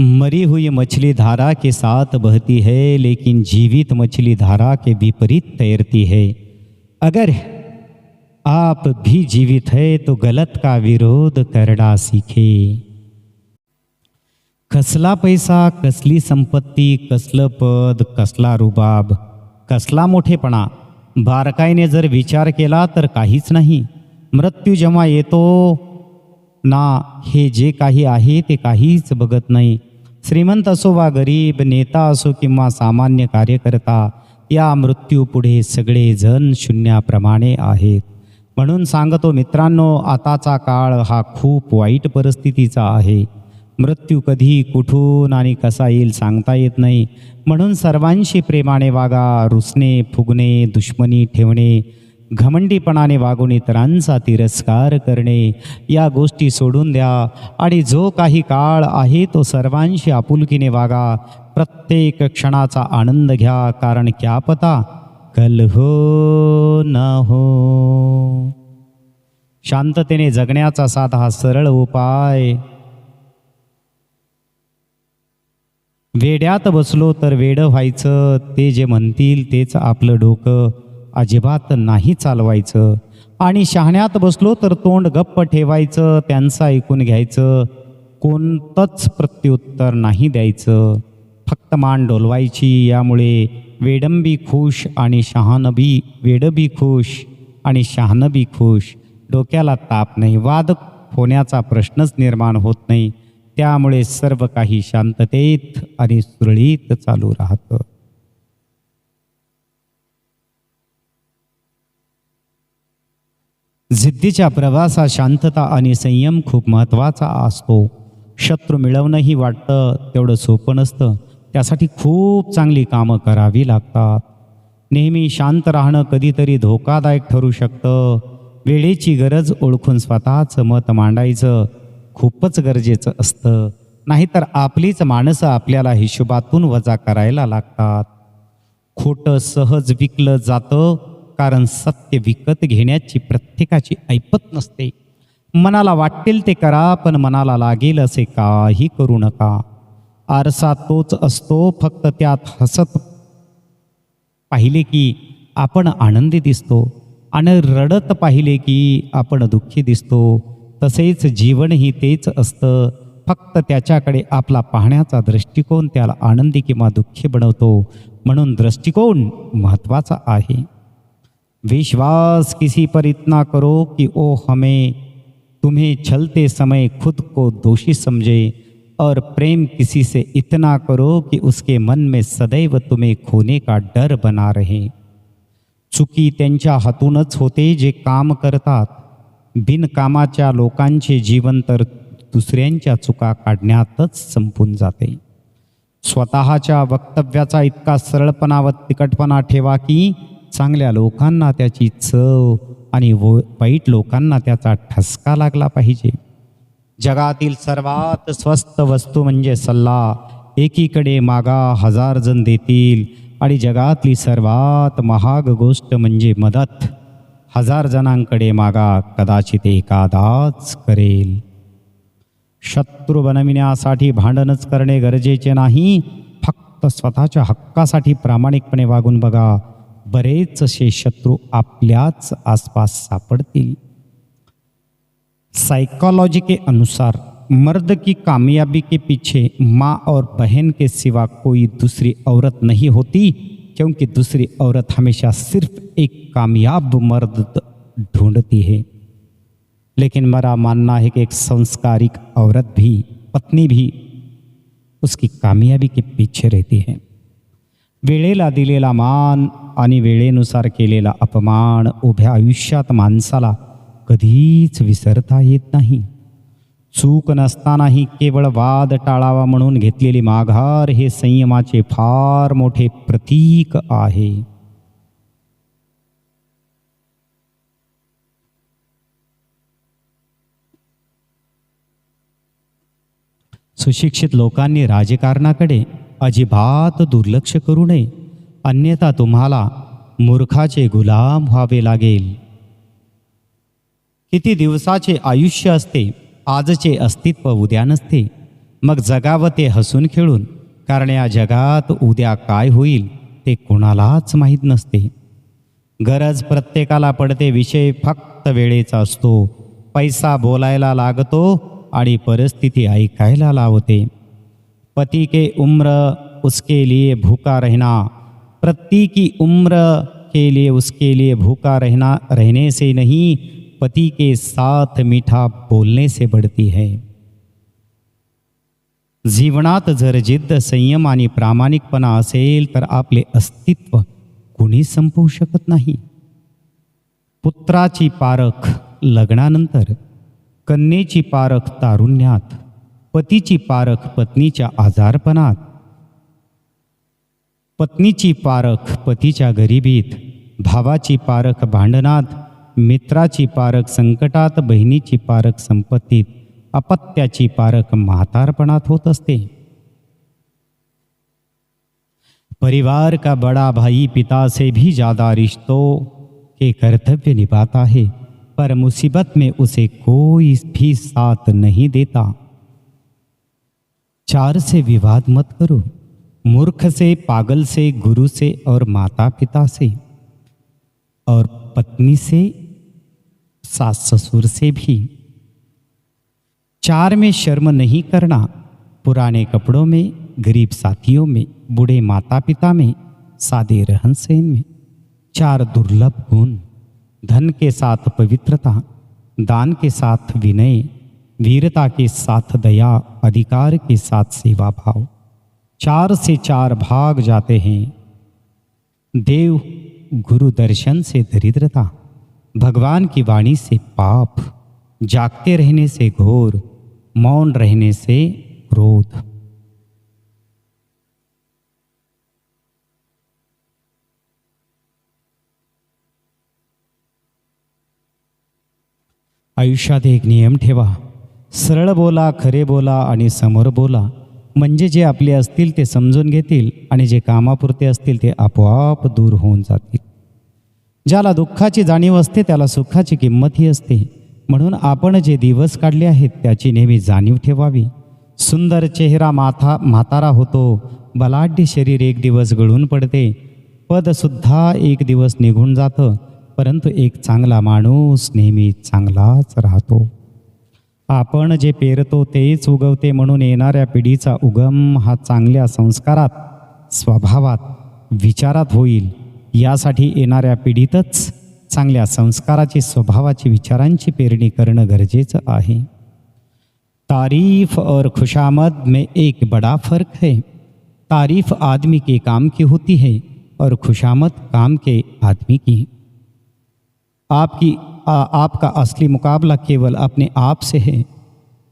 मरी हुई मछली धारा के साथ बहती है, लेकिन जीवित मछली धारा के विपरीत तैरती है। अगर आप भी जीवित है तो गलत का विरोध करना सीखे। कसला पैसा, कसली संपत्ती, कसलं पद, कसला रुबाब, कसला मोठेपणा। बारकाईने जर विचार केला, तर काहीच नाही। मृत्यू जेव्हा येतो ना, हे जे काही आहे, ते काहीच बघत नाही। श्रीमंत असो वा गरीब नेता असो किंवा सामान्य कार्यकर्ता या मृत्यूपुढे सगळेजण शून्याप्रमाणे आहेत. म्हणून सांगतो मित्रांनो आताचा काळ हा खूप वाईट परिस्थितीचा आहे. मृत्यू कधी कुठून आणि कसा येईल सांगता येत नाही. म्हणून सर्वांशी प्रेमाने वागा रुसणे फुगणे दुश्मनी ठेवणे घमंडीपणाने वागून इतरांचा तिरस्कार करणे या गोष्टी सोडून द्या. आणि जो काही काळ आहे तो सर्वांशी आपुलकीने वागा. प्रत्येक क्षणाचा आनंद घ्या कारण क्या पता कल हो न हो. शांततेने जगण्याचा साधा सरळ उपाय. वेड्यात बसलो तर वेडं व्हायचं ते जे म्हणतील तेच आपलं डोकं. अजिबात नाही चालवायचं. आणि शहाण्यात बसलो तर तोंड गप्प ठेवायचं त्यांचं ऐकून घ्यायचं. कोणतंच प्रत्युत्तर नाही द्यायचं. फक्त मान डोलवायची यामुळे वेडंबी खुश आणि शहानबी वेडबी खुश आणि शहानबी खुश. डोक्याला ताप नाही वाद होण्याचा प्रश्नच निर्माण होत नाही. त्यामुळे सर्व काही शांततेत आणि सुरळीत चालू राहतं. जिद्दीच्या प्रवासात शांतता आणि संयम खूप महत्त्वाचा असतो. शत्रू मिळवणंही वाटतं तेवढं सोपं नसतं. त्यासाठी खूप चांगली कामं करावी लागतात. नेहमी शांत राहणं कधीतरी धोकादायक ठरू शकतं. वेळेची गरज ओळखून स्वतःचं मत मांडायचं खूपच गरजेचं असतं. नाहीतर आपलीच माणसं आपल्याला हिशोबातून वजा करायला लागतात. खोटं सहज विकलं जातं कारण सत्य विकत घेण्याची प्रत्येकाची ऐपत नसते. मनाला वाटेल ते करा पण मनाला लागेल असे काही करू नका. आरसा तोच असतो फक्त त्यात हसत पाहिले की आपण आनंदी दिसतो आणि रडत पाहिले की आपण दुःखी दिसतो. तसेच जीवनही तेच असतं फक्त त्याच्याकडे आपला पाहण्याचा दृष्टिकोन त्याला आनंदी किंवा दुःखी बनवतो. म्हणून दृष्टिकोन महत्त्वाचा आहे. विश्वास किसी पर इतना करो कि ओ हमें तुम्हें छलते समय खुद को दोषी समझे और प्रेम किसी से इतना करो कि उसके मन में सदैव तुम्हें खोने का डर बना रहे। चुकी त्यांच्या हातूनच होते जे काम करतात बिनकामाच्या लोकांचे जीवन तर दुसऱ्यांच्या चुका काढण्यातच संपून जाते। स्वतःच्या वक्तव्याचा इतका सरळपणा व तिकटपणा ठेवा की चांगल्या लोकांना त्याची चव आणि व वाईट लोकांना त्याचा ठसका लागला पाहिजे. जगातील सर्वात स्वस्त वस्तू म्हणजे सल्ला. एकीकडे मागा हजार जण देतील आणि जगातली सर्वात महाग गोष्ट म्हणजे मदत. हजार जणांकडे मागा कदाचित एखादाच करेल. शत्रू बनविण्यासाठी भांडणच करणे गरजेचे नाही. फक्त स्वतःच्या हक्कासाठी प्रामाणिकपणे वागून बघा. बरेच असे शत्रू आपल्याच आसपास सापडतील. साइकोलॉजी के अनुसार, मर्द की कामयाबी के पीछे माँ और बहन के सिवा कोई दूसरी औरत नहीं होती, क्योंकि दूसरी औरत हमेशा सिर्फ़ एक कामयाब मर्द ढूंढती है। लेकिन मेरा मानना है कि एक संस्कारिक औरत भी, पत्नी भी, उसकी कामयाबी के पीछे रहती है। वेळेला दिलेला मान आणि वेळेनुसार केलेला अपमान उभ्या आयुष्यात माणसाला कधीच विसरता येत नाही. चूक नसतानाही केवळ वाद टाळावा म्हणून घेतलेली माघार हे संयमाचे फार मोठे प्रतीक आहे. सुशिक्षित लोकांनी राजकारणाकडे अजिबात दुर्लक्ष करू नये. अन्यथा तुम्हाला मूर्खाचे गुलाम व्हावे लागेल. किती दिवसाचे आयुष्य असते आजचे अस्तित्व उद्या नसते. मग जगावं ते हसून खेळून कारण या जगात उद्या काय होईल ते कोणालाच माहीत नसते. गरज प्रत्येकाला पडते विषय फक्त वेळेचा असतो. पैसा बोलायला लागतो आणि परिस्थिती ऐकायला लावते. पति के उम्र उसके लिए भूखा रहना, पति की उम्र के लिए उसके लिए भूखा रहना, रहने से नहीं, पति के साथ मीठा बोलने से बढ़ती है। जीवनात जर जिद्द संयम आणि प्रामाणिकपणा असेल, तर आपले अस्तित्व कोणी संपवू शकत नाही। पुत्राची पारख लग्नानंतर, कन्येची पारख तारुण्यात पतीची पारख पत्नीच्या आजारपणात. पत्नीची पारख पतीच्या गरिबीत, भावाची पारख भांडणात, मित्राची पारख संकटात, बहिणीची पारख संपत्तीत, अपत्याची पारख म्हातारपणात होत असते. परिवार का बड़ा भाई पिता से भी ज़्यादा रिश्तों के कर्तव्य निभाता है, पर मुसीबत में उसे कोई भी साथ नहीं देता। चार से विवाद मत करो। मूर्ख से, पागल से, गुरु से और माता पिता से। और पत्नी से सास ससुर से भी। चार में शर्म नहीं करना। पुराने कपड़ों में, गरीब साथियों में, बूढ़े माता पिता में, सादे रहन सहन में। चार दुर्लभ गुण। धन के साथ पवित्रता, दान के साथ विनय वीरता के साथ दया, अधिकार के साथ सेवा भाव। चार से चार भाग जाते हैं। देव गुरु दर्शन से दरिद्रता, भगवान की वाणी से पाप, जागते रहने से घोर, मौन रहने से क्रोध। आयुष्यात एक नियम ठेवा। सरळ बोला खरे बोला आणि समोर बोला. म्हणजे जे आपले असतील ते समजून घेतील आणि जे कामापुरते असतील ते आपोआप दूर होऊन जातील. ज्याला दुःखाची जाणीव असते त्याला सुखाची किंमतही असते. म्हणून आपण जे दिवस काढले आहेत त्याची नेहमी जाणीव ठेवावी. सुंदर चेहरा माथा म्हातारा होतो. बलाढ्य शरीर एक दिवस गळून पडते. पदसुद्धा एक दिवस निघून जातं. परंतु एक चांगला माणूस नेहमी चांगलाच राहतो. आपण जे पेरतो तेच उगवते म्हणून येणाऱ्या पिढीचा उगम हा चांगल्या संस्कारात स्वभावात विचारात होईल. यासाठी येणाऱ्या पिढीतच चांगल्या संस्काराची स्वभावाची विचारांची पेरणी करणं गरजेचं आहे. तारीफ और खुशामद में एक बड़ा फर्क है। तारीफ आदमी के काम की होती है और खुशामद काम के आदमी की। आपकी आपका असली मुकाबला केवल अपने आप से है।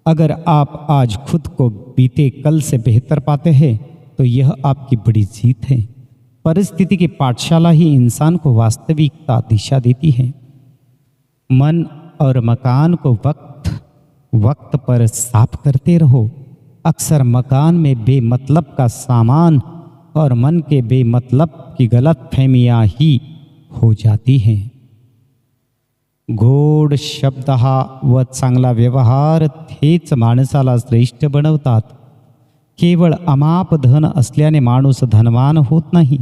अगर आप आज खुद को बीते कल से बेहतर पाते हैं तो यह आपकी बड़ी जीत है। परिस्थिति की पाठशाला ही इंसान को वास्तविकता दिशा देती है। मन और मकान को वक्त वक्त पर साफ़ करते रहो। अक्सर मकान में बेमतलब का सामान और मन के बेमतलब की गलत फहमियाँ ही हो जाती हैं। गोड शब्द हा व चांगला व्यवहार हेच माणसाला श्रेष्ठ बनवतात. केवळ अमाप धन असल्याने माणूस धनवान होत नाही.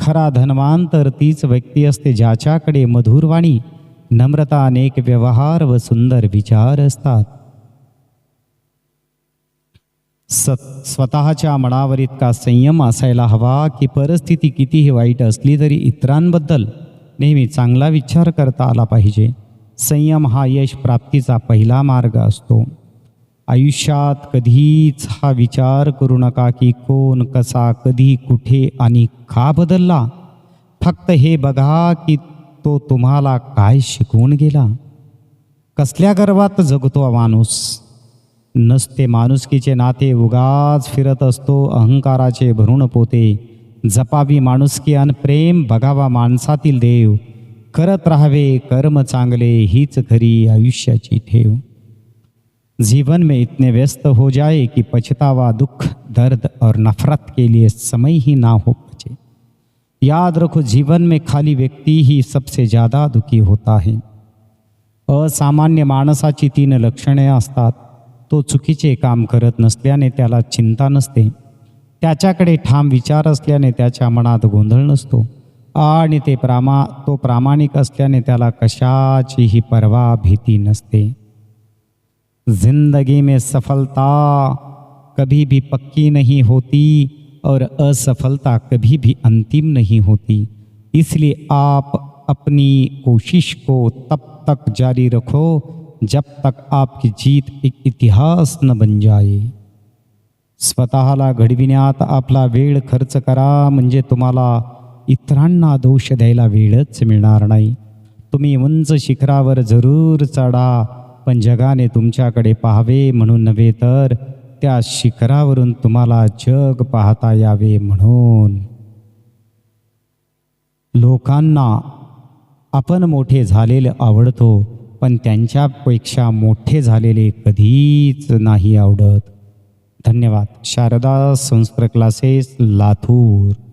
खरा धनवान तर तीच व्यक्ती असते ज्याच्याकडे मधुरवाणी नम्रता अनेक व्यवहार व सुंदर विचार असतात. स स्वतःच्या मनावर इतका संयम असायला हवा की परिस्थिती कितीही वाईट असली तरी इतरांबद्दल नेहमी चांगला विचार करता आला पाहिजे. संयम हा यश प्राप्तीचा पहिला मार्ग असतो. आयुष्यात कधीच हा विचार करू नका की कोण कसा कधी कुठे आणि का बदलला. फक्त हे बघा की तो तुम्हाला काय शिकवून गेला. कसल्या गर्वात जगतो माणूस. नसते माणुसकीचे नाते उगाच फिरत असतो अहंकाराचे भरून पोते. जपावी माणुसकी अन प्रेम बघावा माणसातील देव. करत राहावे कर्म चांगले हीच खरी आयुष्याची ठेव. जीवन में इतने व्यस्त हो जाए कि पछतावा दुख दर्द और नफरत के लिए समय ही ना हो बचे. याद रखो जीवन में खाली व्यक्ति ही सबसे ज़्यादा दुखी होता है. असामान्य माणसाची तीन लक्षणे असतात. तो चुकीचे काम करत नसल्याने त्याला चिंता नसते. त्याच्याकडे ठाम विचार असल्याने त्याच्या मनात गोंधळ नसतो. आणि ते प्रामा तो प्रामाणिक असल्याने त्याला कशाचीही पर्वा भीती नसते. ज़िंदगी में सफलता कभी भी पक्की नहीं होती और असफलता कभी भी अंतिम नहीं होती। इसलिए आप अपनी कोशिश को तब तक जारी रखो जब तक आपकी जीत एक इतिहास न बन जाए। स्वतःला घडविण्यात आपला वेळ खर्च करा म्हणजे तुम्हाला इतरांना दोष द्यायला वेळच मिळणार नाही. तुम्ही उंच शिखरावर जरूर चढा पण जगाने तुमच्याकडे पाहावे म्हणून नव्हे तर त्या शिखरावरून तुम्हाला जग पाहता यावे म्हणून. लोकांना आपण मोठे झालेले आवडतो पण त्यांच्यापेक्षा मोठे झालेले कधीच नाही आवडत. धन्यवाद। शारदा संस्कृत क्लासेस लातूर।